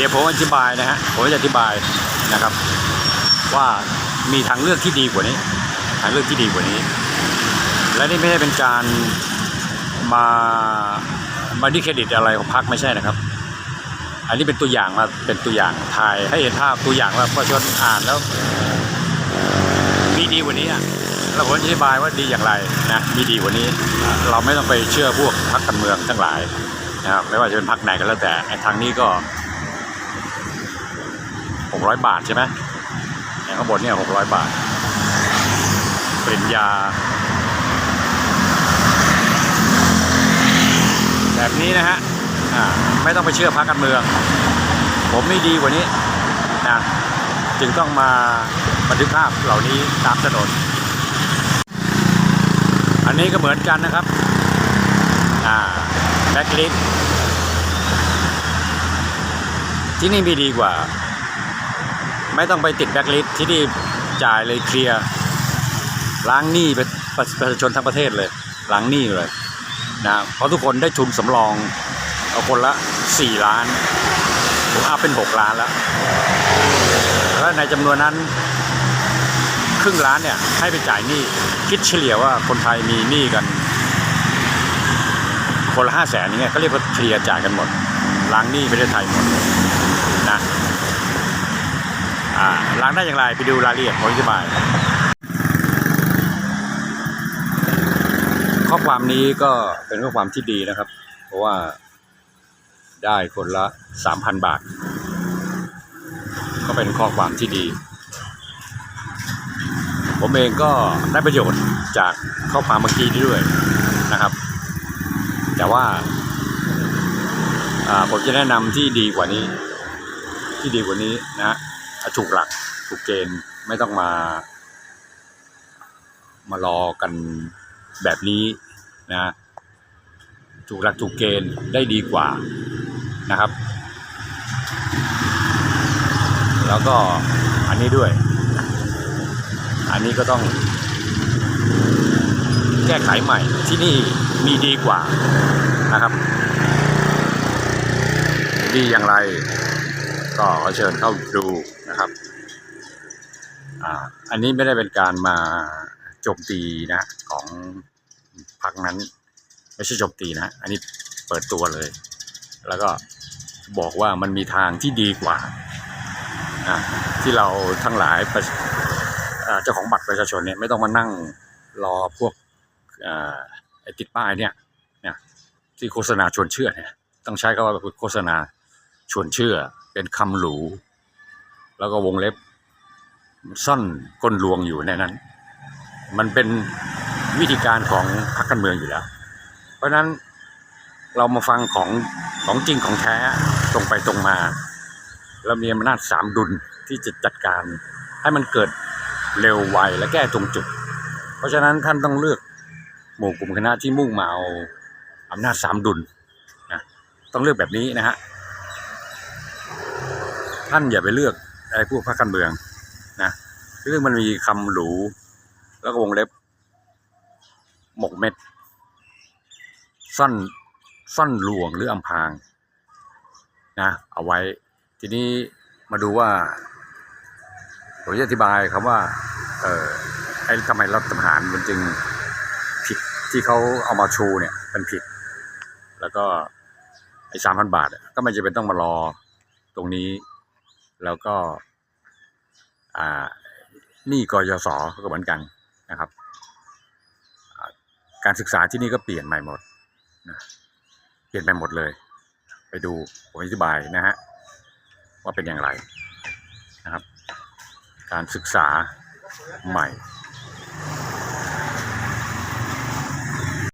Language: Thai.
ดี๋ยวผมอธิบายนะฮะผมจะอธิบายนะครับ ว่ามีทางเลือกที่ดีกว่านี้ ทางเลือกที่ดีกว่านี้ และนี่ไม่ได้เป็นการมามาดิเครดิตอะไรของพรรคไม่ใช่นะครับ อันนี้เป็นตัวอย่างมาเป็นตัวอย่างถ่ายให้เห็นภาพตัวอย่างว่าประชาชนอ่านแล้ว มีดีกว่านี้อะแล้วผมอธิบายว่าดีอย่างไรนะมีดีกว่านี้ เราไม่ต้องไปเชื่อพวกพรรคการเมืองทั้งหลายนะครับไม่ว่าจะเป็นพรรคไหนก็แล้วแต่ทางนี้ก็ หกร้อยบาทใช่ไหมอย่างข้างบนเนี่ยหกร้อยบาท เปริญญาแบบนี้นะฮะอ่าไม่ต้องไปเชื่อพรรคการเมือง ผมไม่ดีกว่านี้นะจึงต้องมาบันทึกภาพเหล่านี้ตามถนน อันนี้ก็เหมือนกันนะครับอ่าแบ็คลิสที่นี่มีดีกว่า ไม่ต้องไปติดแบ็คลิสที่นี่จ่ายเลยเคลียร์ล้างหนี้ประประชาชนทั้งประเทศเลยล้างหนี้เลยนะเพราะทุกคนได้ทุนสำรองเอาคนละ 4 ล้านผมเอาเป็น 6 ล้านแล้ว แล้วในจำนวนนั้น ครึ่งล้านเนี่ยให้ไปจ่ายหนี้คิดเฉลี่ยว่าคนไทยมีหนี้กัน คนละห้าแสนนี่ไงเขาเรียกว่าเคลียร์จ่ายกันหมดล้างหนี้ประเทศไทยหมดนะอ่า ล้างได้อย่างไรไปดูรายละเอียดผมอธิบาย ข้อความนี้ก็เป็นข้อความที่ดีนะครับ เพราะว่าได้คนละสามพันบาท ก็เป็นข้อความที่ดี ผมเองก็ได้ประโยชน์จากข้อความเมื่อกี้นี้ด้วยนะครับ แต่ว่าผมจะแนะนำที่ดีกว่านี้ ที่ดีกว่านี้นะฮะถูกหลัก ถูกเกณฑ์ไม่ต้องมา มารอกันแบบนี้นะถูกหลักถูกเกณฑ์ได้ดีกว่านะครับ แล้วก็อันนี้ด้วย อันนี้ก็ต้องแก้ไขใหม่ที่นี่มีดีกว่านะครับ ดีอย่างไร ก็ขอเชิญเข้าดูนะครับ อันนี้ไม่ได้เป็นการมาโจมตีนะ ของพรรคนั้น ไม่ใช่โจมตีนะ อันนี้เปิดตัวเลย แล้วก็บอกว่ามันมีทางที่ดีกว่า ที่เราทั้งหลายเจ้าของบัตรประชาชนเนี่ยไม่ต้องมานั่งรอพวกไอติดป้ายเนี่ยเนี่ยที่โฆษณาชวนเชื่อเนี่ยต้องใช้คำว่าโฆษณาชวนเชื่อเป็นคำหรู แล้วก็วงเล็บ ซ่อนกลลวงอยู่ในนั้น มันเป็นวิธีการของพรรคการเมืองอยู่แล้ว เพราะฉะนั้นเรามาฟังของของจริงของแท้ตรงไปตรงมาเรามีอำนาจสามดุลที่จะจัดการให้มันเกิดเร็วไวและแก้ตรงจุด เพราะฉะนั้นท่านต้องเลือกหมู่กลุ่มคณะที่มุ่งมาเอาอำนาจสามดุลนะต้องเลือกแบบนี้นะฮะท่านอย่าไปเลือกไอ้พวกพรรคการเมือง นะเรื่องมันมีคำหรู แล้วก็วงเล็บ หมกเม็ด ซ่อนซ่อนหลวงหรืออำพางนะเอาไว้ ทีนี้มาดูว่าผมจะอธิบายคำว่า เออไอ้ทำไมรัฐประหารมันจึงผิดที่เขาเอามาชูเนี่ยมันผิด แล้วก็ไอ้สามพันบาทอะก็ไม่จำเป็นต้องมารอตรงนี้ แล้วก็ นี่กยศก็เหมือนกันนะครับ การศึกษาที่นี่ก็เปลี่ยนใหม่หมดนะเปลี่ยนไปหมดเลย ไปดูผมอธิบายนะฮะว่าเป็นอย่างไรนะครับ การศึกษาใหม่